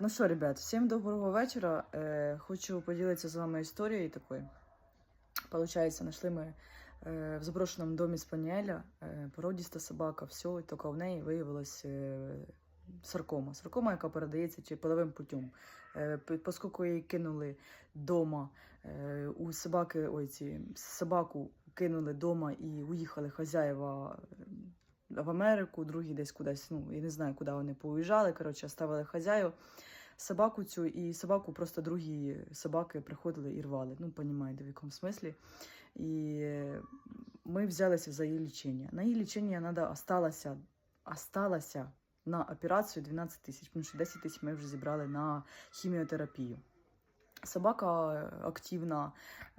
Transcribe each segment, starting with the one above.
Ну що, ребят, всім доброго вечора. Е, хочу поділитися з вами історією такою. Получається, знайшли ми е, в заброшеному домі спаніеля е, породіста собака, все, і тільки в неї виявилась е, саркома. Саркома, яка передається чи половим путем. Е, п- Поскольку її кинули вдома, е, у собаки, ой, ці, собаку кинули вдома і уїхали хазяїва е, в Америку, другі десь кудись, ну, я не знаю, куди вони поїжджали, коротше, оставили хазяїв собаку цю, і собаку просто другі собаки приходили і рвали. Ну, понімаєте, в якому смислі. І ми взялися за її лічення. На її лічення треба осталося, осталося на операцію 12 тисяч, тому що 10 тисяч ми вже зібрали на хіміотерапію. Собака е, активна,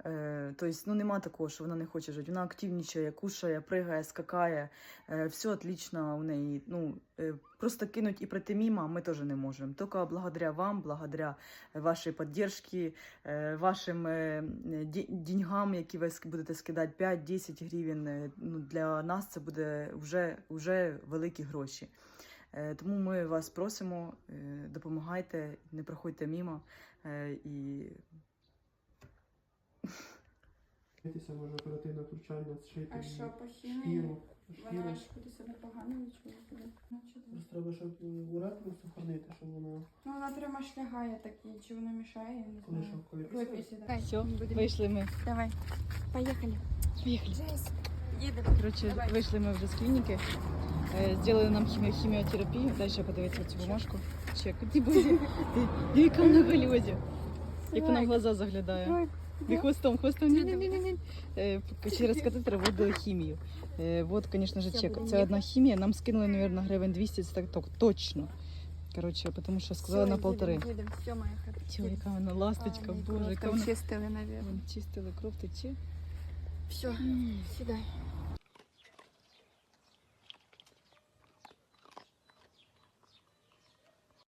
е, тобто ну, нема такого, що вона не хоче жити. Вона активнічає, кушає, пригає, скакає, е, все отлично у неї. Ну, просто кинуть і пройти мимо ми теж не можемо. Тільки благодаря вам, благодаря вашій підтримці, вашим деньгам, які ви будете скидати 5-10 гривень, ну, для нас це буде вже, вже великі гроші. Е, Тому ми вас просимо, е, допомагайте, не проходьте мимо. е, І може оперативне втручання, зшити А що по хімії? шкіру. Вона ж куди себе погано там? Просто треба, щоб уретку сохранити, щоб воно Ну, вона прямо аж лягає такі, чи воно мішає, я не коли знаю. що коли Випісі, да. все, Будемо. вийшли ми. Давай. Поїхали. Поїхали. Їдемо. Коротше, Давай. вийшли ми вже з клініки, зробили нам хімі- хіміотерапію. Далі подивіться цю бумажку. Чек. Ти буде. Яка на гальозі. Як вона в глаза заглядає. І хвостом, хвостом. Ні-ні-ні. Е, Через катетер вводили хімію. Е, Вот, звісно ж, чек. Це одна хімія. Нам скинули, мабуть, гривень 200, це так ток, точно. Коротше, тому що сказали на полтори. Все, моя Тьо, яка вона ласточка, боже, яка вона. чистили, наверное. Вон, Чистили кров тече. Все, сідай.